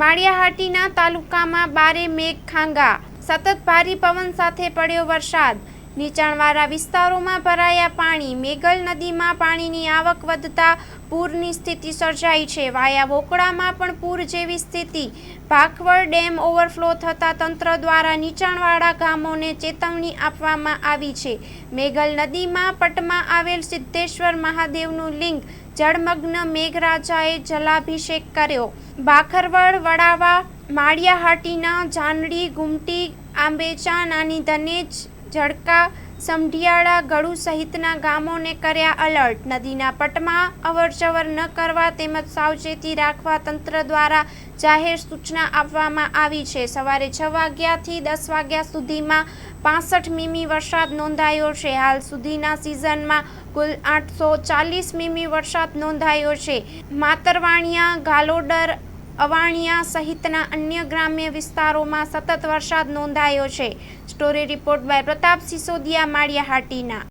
માળિયાહાટીના તાલુકામાં બારે મેઘ ખાંગા. સતત ભારે પવન સાથે પડ્યો વરસાદ. નીચાણવાળા વિસ્તારોમાં ભરાયા પાણી. મેઘલ નદીમાં પાણીની આવક વધતા પૂરની સ્થિતિ સર્જાઈ છે. વાયા વોકળામાં પણ પૂર જેવી સ્થિતિ. ભાખવડ ડેમ ઓવરફ્લો થતાં તંત્ર દ્વારા નીચાણવાળા ગામોને ચેતવણી આપવામાં આવી છે. મેઘલ નદીમાં પટમાં આવેલ સિદ્ધેશ્વર મહાદેવનું લિંગ જળમગ્ન મેઘરાજાએ જલાભિષેક કર્યો. બાખરવડ વડાવા માળિયાહાટીના જાનડી ગુમટી આંબેચા નાની ધનેજ જડકા સમઢિયાળા ગળુ સહિતના ગામોને કર્યા અલર્ટ નદીના પટમાં અવરજવર ન કરવા તેમજ સાવચેતી રાખવા તંત્ર દ્વારા જાહેર સૂચના આપવામાં આવી છે. સવારે છ વાગ્યાથી દસ વાગ્યા સુધીમાં પાસઠ મીમી વરસાદ નોંધાયો છે. હાલ સુધીના સિઝનમાં કુલ આઠસો ચાલીસ મીમી વરસાદ નોંધાયો છે. માતરવાણિયા ગાલોડર અવાણિયા સહિતના અન્ય ગ્રામ્ય વિસ્તારોમાં સતત વરસાદ નોંધાયો છે. Story report by Pratap Sisodiya Maliya Hatina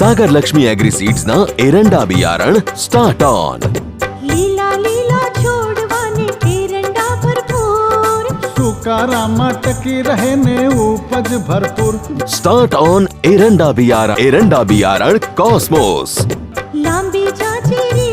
Sagar Lakshmi agri seeds ના એરંડા બિયારણ સ્ટાર્ટ ઓન લીલા લીલા છોડવાને એરંડા ભરપૂર. સુકારામાં ટકી રહે ને ઉપજ ભરપૂર. સ્ટાર્ટ ઓન એરંડા બિયારણ એરંડા બિયારણ કોસ્મોસ લાંબી જાચેરી